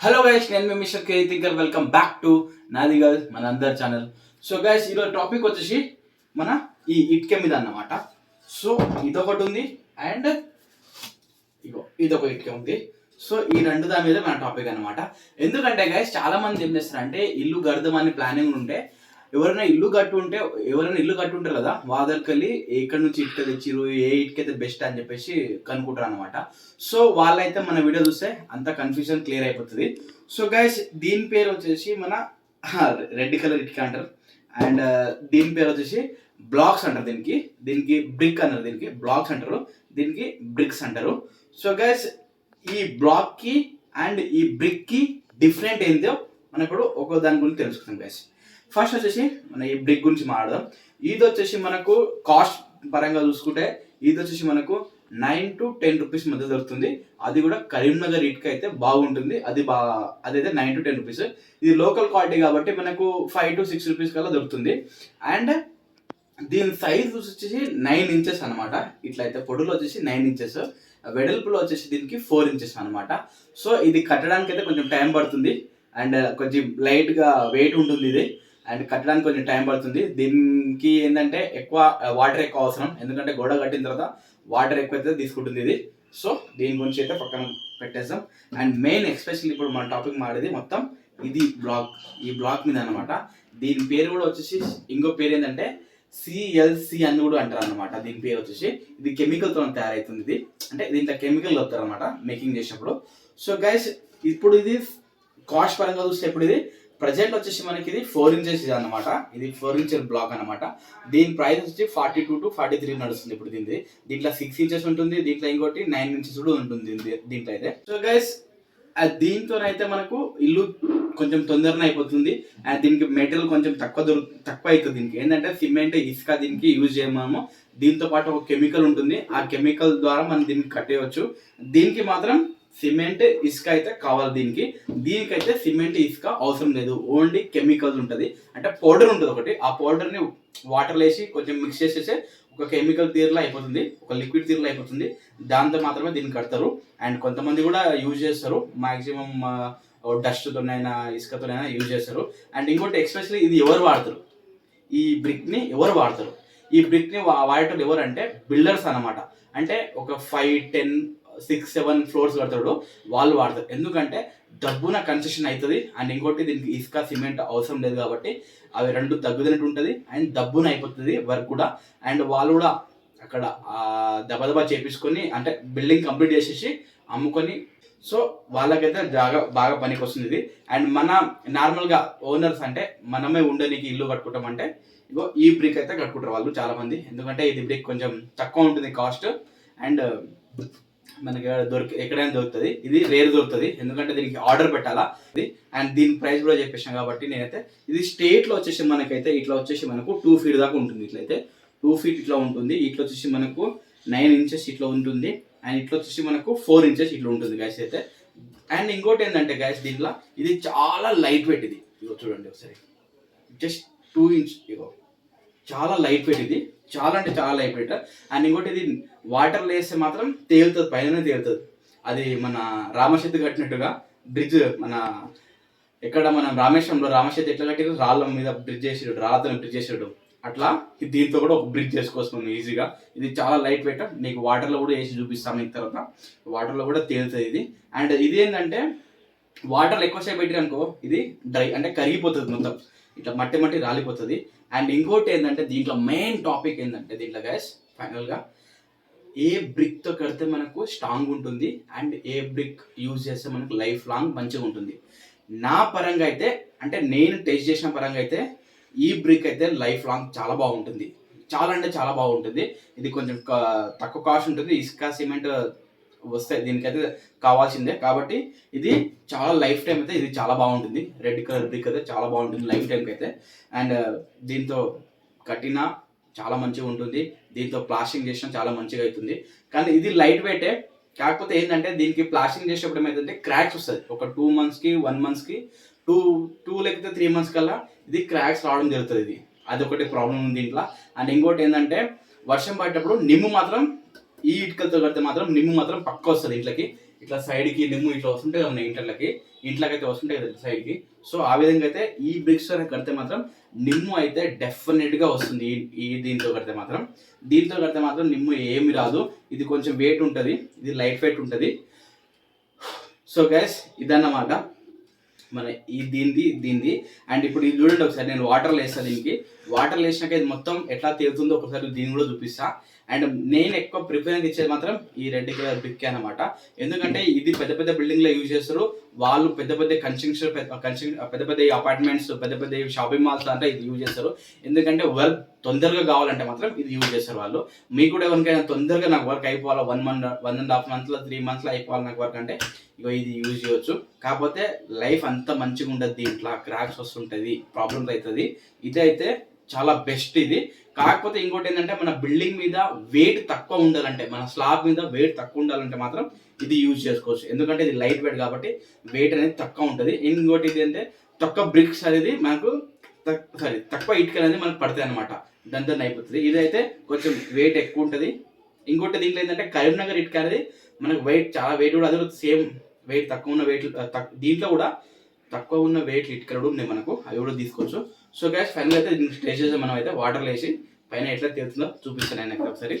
Hello guys నేను మీ mister K thinker welcome back to నాది girl మన అందరి ఛానల్ సో గైస్ ఈరోజు టాపిక్ వచ్చేసి మన ఈ ఇటుక మీద అన్నమాట. సో ఇదొకటి ఉంది అండ్ ఇగో ఇదొక ఇటుక ఉంది. సో ఈ రెండు దాని మీద మన టాపిక్ అన్నమాట. ఎందుకంటే గైస్ చాలా మంది ఏం చేస్తారంటే ఇల్లు గడదామని ప్లానింగ్ ఉంటే ఎవరైనా ఇల్లు కట్టు ఉంటే ఎవరైనా ఇల్లు కట్టు ఉంటారు కదా వాదర్కెళ్ళి ఎక్కడి నుంచి ఇటుక తెచ్చిరు ఏ ఇటుక అయితే బెస్ట్ అని చెప్పేసి కనుక్కుంటారు అనమాట సో వాళ్ళైతే మన వీడియో చూస్తే అంత కన్ఫ్యూజన్ క్లియర్ అయిపోతుంది. సో గైస్ దీని పేరు వచ్చేసి మన రెడ్ కలర్ ఇటుక అంటారు. అండ్ దీని పేరు వచ్చేసి బ్లాక్స్ అంటారు దీనికి. దీనికి బ్రిక్ అన్నారు దీనికి. బ్లాక్స్ అంటారు. దీనికి బ్రిక్స్ అంటారు. సో గైస్ ఈ బ్లాక్కి అండ్ ఈ బ్రిక్కి డిఫరెంట్ ఏందో మనం ఇప్పుడు ఒక దాని గురించి తెలుసుకుందాం గైస్ ఫస్ట్ వచ్చేసి మన ఈ బ్రిక్ గురించి మాట్లాడదాం. ఇది వచ్చేసి మనకు కాస్ట్ పరంగా చూసుకుంటే ఇది వచ్చేసి మనకు నైన్ టు టెన్ రూపీస్ మధ్య దొరుకుతుంది. అది కూడా కరీంనగర్ ఇటుక అయితే బాగుంటుంది. అది బా అదైతే నైన్ టు టెన్ రూపీస్ ఇది లోకల్ క్వాలిటీ కాబట్టి మనకు ఫైవ్ టు సిక్స్ రూపీస్ కల్లా దొరుకుతుంది. అండ్ దీని సైజ్ వచ్చేసి నైన్ ఇంచెస్ అనమాట ఇట్లా అయితే పొడులు వచ్చేసి నైన్ ఇంచెస్ వెడల్పులో వచ్చేసి దీనికి ఫోర్ ఇంచెస్ అనమాట సో ఇది కట్టడానికి అయితే కొంచెం టైం పడుతుంది. అండ్ కొంచెం లైట్గా వెయిట్ ఉంటుంది ఇది. అండ్ కట్టడానికి కొంచెం టైం పడుతుంది. దీనికి ఏంటంటే ఎక్కువ వాటర్ ఎక్కువ అవసరం. ఎందుకంటే గోడ కట్టిన తర్వాత వాటర్ ఎక్కువ అయితే తీసుకుంటుంది ఇది. సో దీని గురించి అయితే పక్కన పెట్టేస్తాం అండ్ మెయిన్ ఎస్పెషల్లీ ఇప్పుడు మన టాపిక్ మాడేది మొత్తం ఇది బ్లాక్ ఈ బ్లాక్ మీద అనమాట దీని పేరు కూడా వచ్చేసి ఇంకో పేరు ఏంటంటే సిఎల్సి అని కూడా అంటారు అనమాట దీని పేరు వచ్చేసి ఇది కెమికల్తో తయారవుతుంది ఇది. అంటే దీంట్లో కెమికల్ వస్తారు అనమాట మేకింగ్ చేసినప్పుడు. సో గైస్ ఇప్పుడు ఇది కాస్ట్ పరంగా చూస్తే ఇప్పుడు ఇది? ప్రజెంట్ వచ్చేసి మనకి ఇది ఫోర్ ఇంచెస్ ఇది అనమాట ఇది ఫోర్ ఇంచెస్ బ్లాక్ అనమాట దీని ప్రైస్ వచ్చి forty two to forty three నడుస్తుంది ఇప్పుడు దీనిది. దీంట్లో సిక్స్ ఇంచెస్ ఉంటుంది దీంట్లో ఇంకోటి నైన్ ఇంచెస్ కూడా ఉంటుంది దీంట్లో అయితే. సో గైస్ దీంతోనైతే మనకు ఇల్లు కొంచెం తొందరనే అయిపోతుంది. అండ్ దీనికి మెటీరియల్ కొంచెం తక్కువ దొరు తక్కువ అవుతుంది దీనికి. ఏంటంటే సిమెంట్ ఇసుక దీనికి యూజ్ చేయమో దీంతో పాటు ఒక కెమికల్ ఉంటుంది. ఆ కెమికల్ ద్వారా మనం దీనికి కట్టేయవచ్చు దీనికి మాత్రం సిమెంట్ ఇసుక అయితే కావాలి దీనికి. దీనికైతే సిమెంట్ ఇసుక అవసరం లేదు. ఓన్లీ కెమికల్స్ ఉంటుంది. అంటే పౌడర్ ఉంటుంది ఒకటి. ఆ పౌడర్ని వాటర్ వేసి కొంచెం మిక్స్ చేసేసే ఒక కెమికల్ తీరులో అయిపోతుంది. ఒక లిక్విడ్ తీరులో అయిపోతుంది. దాంతో మాత్రమే దీన్ని కడతారు. అండ్ కొంతమంది కూడా యూజ్ చేస్తారు. మాక్సిమం డస్ట్తోనైనా ఇసుకతోనైనా యూజ్ చేస్తారు. అండ్ ఇంకోటి ఎక్స్పెషల్లీ ఇది ఎవరు వాడతారు? ఈ బ్రిక్ని ఎవరు వాడతారు? ఈ బ్రిక్ని వాడటం ఎవరు అంటే బిల్డర్స్ అనమాట అంటే ఒక five ten six seven floors కడతాడు. వాళ్ళు వాడతారు. ఎందుకంటే డబ్బున కన్సెషన్ అవుతుంది అండ్ ఇంకోటి దీనికి ఇసుక సిమెంట్ అవసరం లేదు కాబట్టి అవి రెండు తగ్గుతున్నట్టు ఉంటుంది అండ్ దబ్బున అయిపోతుంది వర్క్ కూడా. అండ్ వాళ్ళు కూడా అక్కడ ఆ, దబదబా చేపించుకొని అంటే బిల్డింగ్ కంప్లీట్ చేసేసి అమ్ముకొని సో వాళ్ళకైతే బాగా బాగా పనికి వస్తుంది ఇది. అండ్ మన నార్మల్గా ఓనర్స్ అంటే మనమే ఉండడానికి ఇల్లు కట్టుకుంటాం అంటే ఇగో ఈ బ్రిక్ అయితే కట్టుకుంటారు వాళ్ళు చాలామంది. ఎందుకంటే ఇది బ్రిక్ కొంచెం తక్కువ ఉంటుంది కాస్ట్ అండ్ మనకి దొరికి ఎక్కడైనా దొరుకుతుంది. ఇది రేర్ దొరుకుతుంది. ఎందుకంటే దీనికి ఆర్డర్ పెట్టాలా? ఇది. అండ్ దీని ప్రైస్ కూడా చెప్పేసాం కాబట్టి నేనైతే ఇది స్టేట్లో వచ్చేసి మనకైతే ఇట్లా వచ్చేసి మనకు టూ ఫీట్ దాకా ఉంటుంది ఇట్లయితే. టూ ఫీట్ ఇట్లా ఉంటుంది. ఇట్లా వచ్చేసి మనకు నైన్ ఇంచెస్ ఇట్లా ఉంటుంది. అండ్ ఇట్లా వచ్చేసి మనకు ఫోర్ ఇంచెస్ ఇట్లా ఉంటుంది గ్యాస్ అయితే. అండ్ ఇంకోటి ఏంటంటే గ్యాస్ దీంట్లో ఇది చాలా లైట్ వెయిట్ ఇది. ఇగో చూడండి ఒకసారి. జస్ట్ టూ ఇంచ్ ఇగో చాలా లైట్ వెయిట్ ఇది. చాలా అంటే చాలా లైట్ వెయిట్ అండ్ ఇంకోటి ఇది వాటర్ వేస్తే మాత్రం తేలుతుంది పైన తేలుతుంది. అది మన రామశక్తి కట్టినట్టుగా బ్రిడ్జ్ మన ఎక్కడ మనం రామేశ్వరంలో రామశక్తి ఎట్లా కట్టారు రాళ్ళ మీద బ్రిడ్జ్ చేసాడు రాళ్ళతో బ్రిడ్జ్ చేసాడు అట్లా ఇది దీంతో కూడా ఒక బ్రిడ్జ్ చేసుకోవచ్చు ఈజీగా ఇది చాలా లైట్ వెయిట్ నీకు వాటర్లో కూడా వేసి చూపిస్తాము ఇంత తర్వాత. వాటర్లో కూడా తేలుతుంది ఇది. అండ్ ఇది ఏంటంటే వాటర్ ఎక్కువసేపు పెట్టిరనుకో ఇది డ్రై అంటే కరిగిపోతుంది మొత్తం. ఇట్లా మట్టి మట్టి రాలిపోతుంది. అండ్ ఇంకోటి ఏంటంటే దీంట్లో మెయిన్ టాపిక్ ఏంటంటే దీంట్లో గ్యాస్ ఫైనల్గా ఏ బ్రిక్తో కడితే మనకు స్ట్రాంగ్ ఉంటుంది అండ్ ఏ బ్రిక్ యూజ్ చేస్తే మనకు లైఫ్ లాంగ్ మంచిగా ఉంటుంది. నా పరంగా అయితే అంటే నేను టెస్ట్ చేసిన పరంగా అయితే ఈ బ్రిక్ అయితే లైఫ్ లాంగ్ చాలా బాగుంటుంది. చాలా అంటే చాలా బాగుంటుంది. ఇది కొంచెం తక్కువ కాస్ట్ ఉంటుంది. ఇసుక సిమెంట్ వస్తాయి దీనికైతే కావాల్సిందే. కాబట్టి ఇది చాలా లైఫ్ టైం అయితే ఇది చాలా బాగుంటుంది. రెడ్ కలర్ బ్రిక్ అయితే చాలా బాగుంటుంది లైఫ్ టైంకి అయితే. అండ్ uh, దీంతో కట్టిన చాలా మంచిగా ఉంటుంది. దీంతో ప్లాస్టింగ్ చేసిన చాలా మంచిగా అవుతుంది. కానీ ఇది లైట్ వెయిటే కాకపోతే ఏంటంటే దీనికి ప్లాస్టింగ్ చేసేటప్పుడు ఏమైందంటే క్రాక్స్ వస్తుంది ఒక టూ మంత్స్కి వన్ మంత్స్కి టూ టూ లేకపోతే త్రీ మంత్స్ కల్లా ఇది క్రాక్స్ రావడం జరుగుతుంది. ఇది అదొకటి ప్రాబ్లం ఉంది దీంట్లో. అండ్ ఇంకోటి ఏంటంటే వర్షం పడేటప్పుడు నిమ్ము మాత్రం ఈ ఇటుకలతో కడితే మాత్రం నిమ్ము మాత్రం పక్క వస్తుంది ఇంట్లోకి. ఇట్లా సైడ్కి నిమ్ము ఇట్లా వస్తుంటాయి కదా ఇంట్లోకి. ఇంట్లోకి అయితే వస్తుంటాయి కదా సైడ్కి. సో ఆ విధంగా అయితే ఈ బ్రిక్స్ కడితే మాత్రం నిమ్ము అయితే డెఫినెట్గా వస్తుంది ఈ- దీంతో కడితే మాత్రం. దీంతో కడితే మాత్రం నిమ్ము ఏమి రాదు. ఇది కొంచెం వెయిట్ ఉంటుంది. ఇది లైట్ వెయిట్ ఉంటుంది. సో గైస్ ఇదన్నమాట మన ఈ దీనిది దీనిది అండ్ ఇప్పుడు ఇది చూడండి ఒకసారి నేను వాటర్ వేస్తాను దీనికి. వాటర్ వేసినాక ఇది మొత్తం ఎట్లా తేలుతుందో ఒకసారి దీన్ని కూడా చూపిస్తా. అండ్ నేను ఎక్కువ ప్రిఫరెన్స్ ఇచ్చేది మాత్రం ఈ రెడ్ కలర్ బ్రిక్ అనమాట ఎందుకంటే ఇది పెద్ద పెద్ద బిల్డింగ్లో యూజ్ చేస్తారు. వాళ్ళు పెద్ద పెద్ద కన్స్ట్రక్షన్ పెద్ద పెద్ద అపార్ట్మెంట్స్ పెద్ద పెద్ద షాపింగ్ మాల్స్ అంటే ఇది యూజ్ చేస్తారు. ఎందుకంటే వర్క్ తొందరగా కావాలంటే మాత్రం ఇది యూజ్ చేస్తారు వాళ్ళు. మీకు కూడా ఎవరికైనా తొందరగా నాకు work అయిపోవాలా one month one and half మంత్లో త్రీ మంత్స్లో అయిపోవాలి నాకు వర్క్ అంటే ఇగో ఇది యూజ్ చేయొచ్చు. కాకపోతే లైఫ్ అంత మంచిగా ఉండదు దీంట్లో. క్రాక్స్ వస్తుంటుంది ప్రాబ్లమ్స్ అవుతుంది. ఇదైతే చాలా బెస్ట్ ఇది. కాకపోతే ఇంకోటి ఏంటంటే మన బిల్డింగ్ మీద వెయిట్ తక్కువ ఉండాలంటే మన స్లాబ్ మీద వెయిట్ తక్కువ ఉండాలంటే మాత్రం ఇది యూజ్ చేసుకోవచ్చు. ఎందుకంటే ఇది లైట్ వెయిట్ కాబట్టి వెయిట్ అనేది తక్కువ ఉంటుంది. ఇంకోటి ఇది అంటే తక్కువ బ్రిక్స్ అనేది మనకు సారీ తక్కువ ఇటుక అనేది మనకు పడతాయి అనమాట దాంతో అయిపోతుంది. ఇదైతే కొంచెం వెయిట్ ఎక్కువ ఉంటుంది. ఇంకోటి దీంట్లో ఏంటంటే కరీంనగర్ ఇటుక అనేది మనకు వెయిట్ చాలా వెయిట్ కూడా అది సేమ్ వెయిట్ తక్కువ ఉన్న వెయిట్ దీంట్లో కూడా తక్కువ ఉన్న వెయిట్ ఇటుకలు కూడా ఉన్నాయి మనకు. అవి కూడా తీసుకోవచ్చు. సో గ్యాస్ ఫైనల్ అయితే దీనికి స్టేజ్ చేసి మనం అయితే వాటర్ వేసి పైన ఎట్లా తీరుతుందో చూపిస్తాను నేను ఒకసారి.